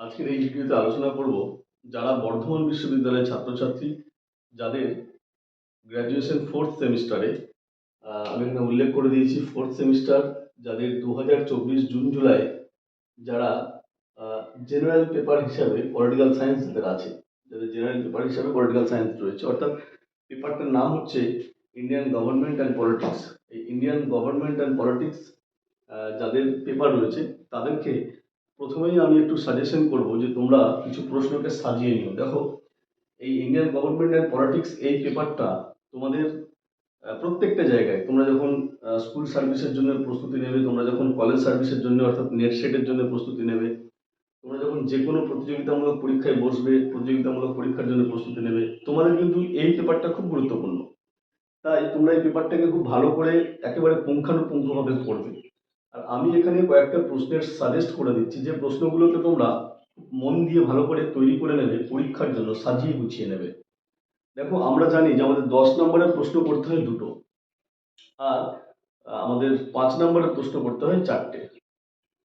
আজকের এই ভিডিওতে আলোচনা করব যারা বর্ধমান বিশ্ববিদ্যালয়ের ছাত্রছাত্রী, যাদের গ্র্যাজুয়েশন ফোর্থ সেমিস্টারে আমি এখানে উল্লেখ করে দিয়েছি ফোর্থ সেমিস্টার যাদের দু হাজার চব্বিশ জুন, জুলাই যারা জেনারেল পেপার হিসাবে পলিটিক্যাল সায়েন্স যাদের আছে, যাদের জেনারেল পেপার হিসাবে পলিটিক্যাল সায়েন্স রয়েছে, অর্থাৎ পেপারটার নাম হচ্ছে ইন্ডিয়ান গভর্নমেন্ট অ্যান্ড পলিটিক্স এই ইন্ডিয়ান গভর্নমেন্ট অ্যান্ড পলিটিক্স যাদের পেপার রয়েছে, তাদেরকে প্রথমেই আমি একটু সাজেশন করব যে তোমরা কিছু প্রশ্নকে সাজিয়ে নিও। দেখো, এই ইন্ডিয়ান গভর্নমেন্ট অ্যান্ড পলিটিক্স এই পেপারটা তোমাদের প্রত্যেকটা জায়গায় তোমরা যখন স্কুল সার্ভিসের জন্য প্রস্তুতি নেবে, তোমরা যখন কলেজ সার্ভিসের জন্য, অর্থাৎ নেট সেটের জন্য প্রস্তুতি নেবে, তোমরা যখন যে কোনো প্রতিযোগিতামূলক পরীক্ষায় বসবে, প্রতিযোগিতামূলক পরীক্ষার জন্য প্রস্তুতি নেবে, তোমাদের কিন্তু এই পেপারটা খুব গুরুত্বপূর্ণ। তাই তোমরা এই পেপারটাকে খুব ভালো করে একেবারে পুঙ্খানুপুঙ্খভাবে পড়বে। আর আমি এখানে কয়েকটা প্রশ্নের সাজেস্ট করে দিচ্ছি। যে প্রশ্নগুলোকে তোমরা মন দিয়ে ভালো করে তৈরি করে নেবে, পরীক্ষার জন্য সাজিয়ে গুছিয়ে নেবে। দেখো, আমরা জানি যে আমাদের দশ নম্বরের প্রশ্ন করতে হয় দুটো। আর আমাদের পাঁচ নম্বরের প্রশ্ন করতে হয় চারটে।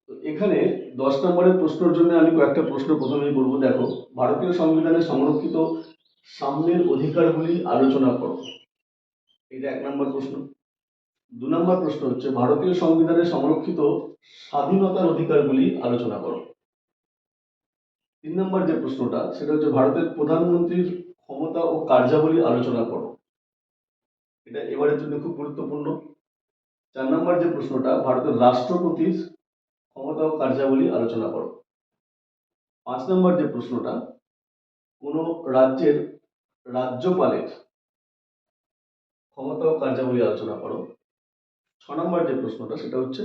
তো এখানে দশ নম্বরের প্রশ্নের জন্য আমি কয়েকটা প্রশ্ন প্রথমেই বলব দেখো, ভারতীয় সংবিধানে সংরক্ষিত সাম্যের অধিকারগুলি আলোচনা করো। এটা এক নম্বর প্রশ্ন। দু নম্বর প্রশ্ন হচ্ছে, ভারতীয় সংবিধানে সংরক্ষিত স্বাধীনতার অধিকারগুলি আলোচনা করো। তিন নম্বর যে প্রশ্নটা, সেটা হচ্ছে ভারতের প্রধানমন্ত্রীর ক্ষমতা ও কার্যাবলী আলোচনা করো। এটা এবারের জন্য খুব গুরুত্বপূর্ণ। চার নম্বর যে প্রশ্নটা, ভারতের রাষ্ট্রপতির ক্ষমতা ও কার্যাবলী আলোচনা করো। পাঁচ নম্বর যে প্রশ্নটা, কোনো রাজ্যের রাজ্যপালের ক্ষমতা ও কার্যাবলী আলোচনা করো। ছ নম্বর যে প্রশ্নটা, সেটা হচ্ছে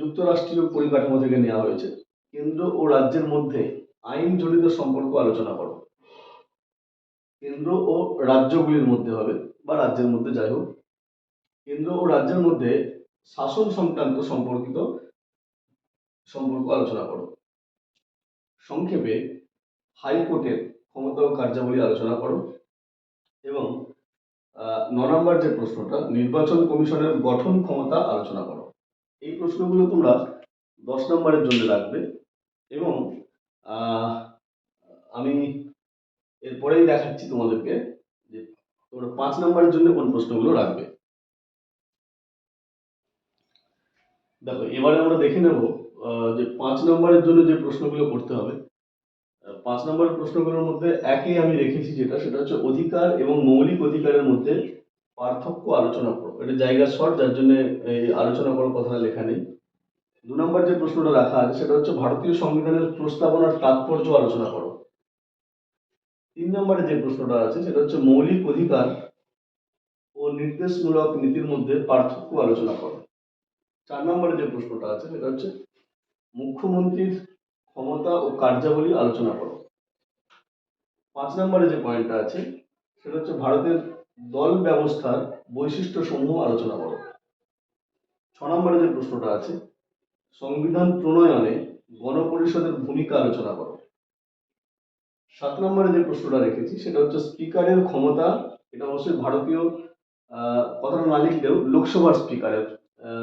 যুক্তরাষ্ট্রীয় পরিকাঠামো থেকে নেওয়া হয়েছে। কেন্দ্র ও রাজ্যের মধ্যে আইন জড়িত সম্পর্ক আলোচনা করো। কেন্দ্র ও রাজ্যগুলির মধ্যে হবে, বা রাজ্যের মধ্যে যাই হোক। কেন্দ্র ও রাজ্যের মধ্যে শাসন সংক্রান্ত সম্পর্কিত সম্পর্ক আলোচনা করো। সংক্ষেপে হাইকোর্টের ক্ষমতা ও কার্যাবলী আলোচনা করো এবং ন নম্বর যে প্রশ্নটা, নির্বাচন কমিশনের গঠন ক্ষমতা আলোচনা করো। এই প্রশ্নগুলো তোমরা দশ নম্বরের জন্য রাখবে এবং আমি এরপরেই দেখাচ্ছি তোমাদেরকে যে তোমরা পাঁচ নম্বরের জন্য কোন প্রশ্নগুলো রাখবে। দেখো, এবারে আমরা দেখে নেব যে পাঁচ নম্বরের জন্য যে প্রশ্নগুলো করতে হবে পাঁচ নম্বরের প্রশ্নগুলোর মধ্যে একই আমি রেখেছি যেটা, সেটা হচ্ছে অধিকার এবং মৌলিক অধিকারের মধ্যে পার্থক্য আলোচনা করো। এটা জায়গা শর্ট যার জন্য এই আলোচনা করার কথাটা লেখা নেই। দু নম্বর যে প্রশ্নটা রাখা আছে, সেটা হচ্ছে ভারতীয় সংবিধানের প্রস্তাবনার তাৎপর্য আলোচনা করো। তিন নম্বরে যে প্রশ্নটা আছে, সেটা হচ্ছে মৌলিক অধিকার ও নির্দেশমূলক নীতির মধ্যে পার্থক্য আলোচনা করো। চার নম্বরে যে প্রশ্নটা আছে, সেটা হচ্ছে মুখ্যমন্ত্রীর ক্ষমতা ও কার্যাবলী আলোচনা করো। পাঁচ নম্বরে যে পয়েন্টটা আছে, সেটা হচ্ছে ভারতের দল ব্যবস্থার বৈশিষ্ট্য সমূহ আলোচনা করো। ছ নম্বরে যে প্রশ্নটা আছে, সংবিধান প্রণয়নে গণপরিষদের ভূমিকা আলোচনা করো। সাত নম্বরে যে প্রশ্নটা রেখেছি, সেটা হচ্ছে স্পিকারের ক্ষমতা, এটা অবশ্যই ভারতীয় কথাটা না লিখলেও লোকসভার স্পিকারের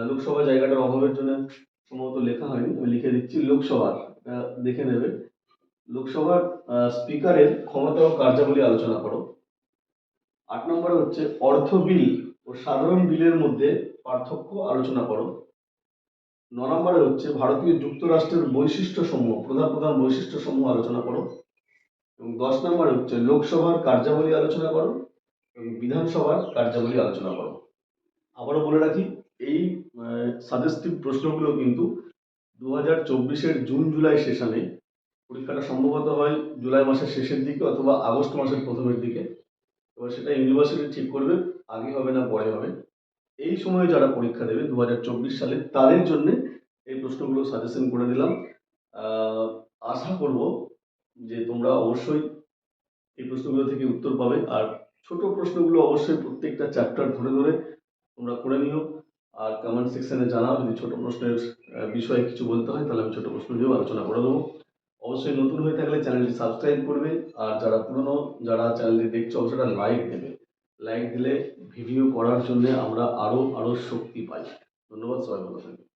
লোকসভা জায়গাটার অভাবের জন্য সম্ভবত লেখা হয়নি, আমি লিখে দিচ্ছি লোকসভার। দেখে নেবে। লোকসভার স্পিকারের ক্ষমতা ও কার্যাবলী আলোচনা করো। আট নম্বরে হচ্ছে অর্থ বিল ও সাধারণ বিলের মধ্যে পার্থক্য আলোচনা করো। ন নম্বরে হচ্ছে ভারতীয় যুক্তরাষ্ট্রের বৈশিষ্ট্য সমূহ প্রধান প্রধান বৈশিষ্ট্য সমূহ আলোচনা করো। এবং দশ নম্বরে হচ্ছে লোকসভার কার্যাবলী আলোচনা করো এবং বিধানসভার কার্যাবলী আলোচনা করো। আবারও বলে রাখি, এই সাজেস্টিভ প্রশ্নগুলো কিন্তু দু হাজার চব্বিশের জুন, জুলাই সেশনে পরীক্ষাটা সম্ভবত হয় জুলাই মাসের শেষের দিকে অথবা আগস্ট মাসের প্রথমের দিকে। এবার সেটা ইউনিভার্সিটি ঠিক করবে, আগে হবে না পরে হবে। এই সময়ে যারা পরীক্ষা দেবে দু সালে, তাদের জন্য এই প্রশ্নগুলো সাজেশন করে দিলাম। আশা করব যে তোমরা অবশ্যই এই প্রশ্নগুলো থেকে উত্তর পাবে। আর ছোট প্রশ্নগুলো অবশ্যই প্রত্যেকটা চ্যাপ্টার ধরে ধরে তোমরা করে নিও। আর কমেন্ট সেকশনে জানাও যদি ছোট প্রশ্নের বিষয়ে কিছু বলতে হয়, তাহলে আমি ছোট প্রশ্ন দিয়েও আলোচনা করে দেবো। অবশ্যই নতুন হয়ে থাকলে চ্যানেলটি সাবস্ক্রাইব করবে, আর যারা পুরনো, যারা চ্যানেলটি দেখছ, অবশ্যই লাইক দেবে। লাইক দিলে ভিডিও করার জন্য আমরা আরও আরও শক্তি পাই। ধন্যবাদ, সবাই ভালো থাকবে